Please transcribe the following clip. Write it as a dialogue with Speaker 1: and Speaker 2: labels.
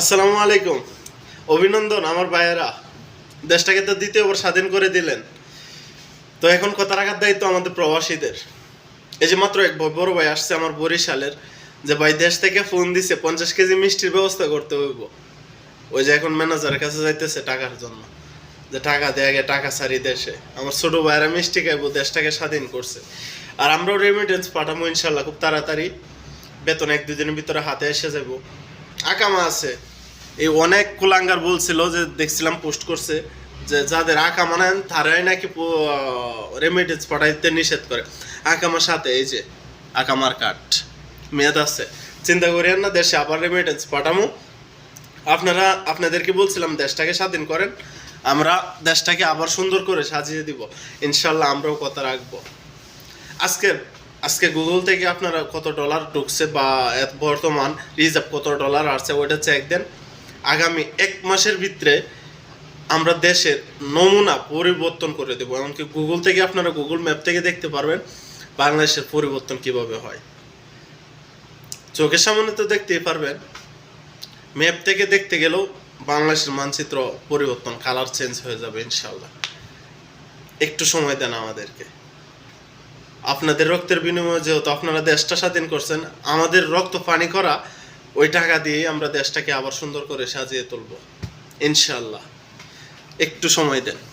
Speaker 1: আসসালামু আলাইকুম। অভিনন্দন আমার ভাইয়েরা। দেশটাকে তো দ্বিতীয়বার স্বাধীন করে দিলেন। তো এখন কথা রাখার দায়িত্ব আমাদের প্রবাসীদের। এই যে মাত্র এক বড় ভাই আসছে আমার বরিশালের, যে ভাই দেশ থেকে ফোন দিছে, পঞ্চাশ কেজি মিষ্টির ব্যবস্থা করতে হইব। ওই যে এখন ম্যানেজারের কাছে যাইতেছে টাকার জন্য। যে টাকা দেয় আগে টাকা ছাড়ি দেশে। আমার ছোট ভাইয়েরা মিষ্টি খাইবো, দেশটাকে স্বাধীন করছে। আর আমরাও রেমিটেন্স পাঠাবো ইনশাল্লাহ, খুব তাড়াতাড়ি। বেতন এক দুদিনের ভিতরে হাতে এসে যাব আকামা আছে। এই অনেক কুলাঙ্গার বলছিল যে দেখছিলাম পোস্ট করছে যে যাদের আকামা নেন তারাই নাকি রেমিটেন্স পাঠাইতে নিষেধ করে। আকামার সাথে, এই যে আকামার কাঠ, মেয়াদ আছে। চিন্তা করিয়েন না, দেশে আবার রেমিটেন্স পাঠামো। আপনারা, আপনাদেরকে বলছিলাম, দেশটাকে স্বাধীন করেন। আমরা দেশটাকে আবার সুন্দর করে সাজিয়ে দিব। ইনশাল্লাহ আমরাও কথা রাখব। আজকে আজকে গুগল থেকে আপনারা কত ডলার ঢুকছে বা বর্তমান রিজার্ভ কত ডলার আসছে, ওইটা চেক দেন। আগামী এক মাসের ভিতরে আমরা দেশের নমুনা পরিবর্তন করে দেবো। এমনকি গুগল থেকে আপনারা গুগল ম্যাপ থেকে দেখতে পারবেন বাংলাদেশের পরিবর্তন কীভাবে হয়। চোখের সামনে তো দেখতেই পারবেন ম্যাপ থেকে দেখতে গেলেও বাংলাদেশের মানচিত্র পরিবর্তন কালার চেঞ্জ হয়ে যাবে ইনশাল্লাহ একটু সময় দেন আমাদেরকে। আপনাদের রক্তের বিনিময়ে যেহেতু আপনারা দেশটা স্বাধীন করছেন, আমাদের রক্ত পানি করা ওই টাকা দিয়ে আমরা দেশটাকে আবার সুন্দর করে সাজিয়ে তুলব। ইনশাল্লাহ একটু সময় দেন।